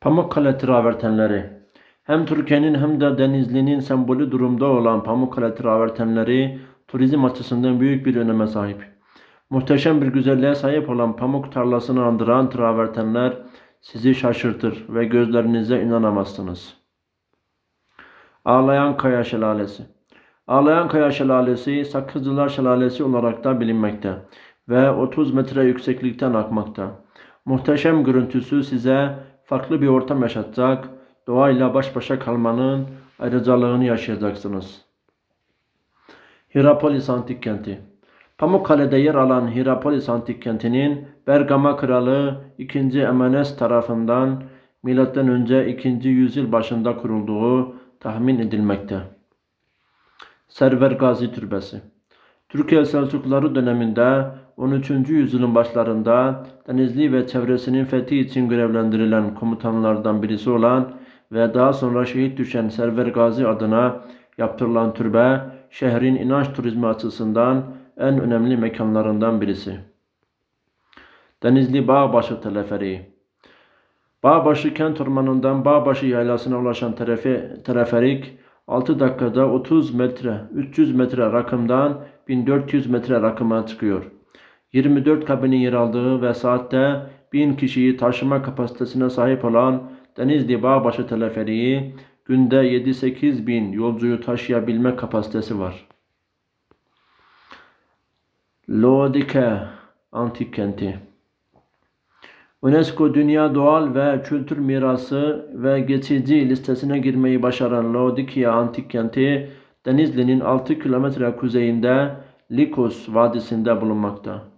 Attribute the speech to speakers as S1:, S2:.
S1: Pamukkale travertenleri hem Türkiye'nin hem de Denizli'nin sembolü durumda olan Pamukkale travertenleri turizm açısından büyük bir öneme sahip. Muhteşem bir güzelliğe sahip olan pamuk tarlasını andıran travertenler sizi şaşırtır ve gözlerinize inanamazsınız. Ağlayan Kaya Şelalesi Ağlayan Kaya Şelalesi Sakızcılar Şelalesi olarak da bilinmekte ve 30 metre yükseklikten akmakta. Muhteşem görüntüsü size farklı bir ortam yaşatacak, doğayla baş başa kalmanın ayrıcalığını yaşayacaksınız. Hirapolis Antik Kenti Pamukkale'de yer alan Hirapolis Antik Kenti'nin Bergama Kralı 2. Emenes tarafından M.Ö. 2. yüzyıl başında kurulduğu tahmin edilmekte. Server Gazi Türbesi Türkiye Selçukluları döneminde 13. yüzyılın başlarında Denizli ve çevresinin fethi için görevlendirilen komutanlardan birisi olan ve daha sonra şehit düşen Server Gazi adına yaptırılan türbe şehrin inanç turizmi açısından en önemli mekanlarından birisi. Denizli Bağbaşı Teleferiği Bağbaşı kent ormanından Bağbaşı yaylasına ulaşan terefe, teleferik 6 dakikada 30 metre, 300 metre rakımdan 1400 metre rakıma çıkıyor. 24 kabinin yer aldığı ve saatte 1000 kişiyi taşıma kapasitesine sahip olan Denizli Bağbaşı Teleferiği günde 7-8 bin yolcuyu taşıyabilme kapasitesi var. Laodike Antik Kenti UNESCO Dünya Doğal ve Kültür Mirası ve geçici listesine girmeyi başaran Laodikya Antik Kenti, Denizli'nin 6 kilometre kuzeyinde Likos Vadisi'nde bulunmakta.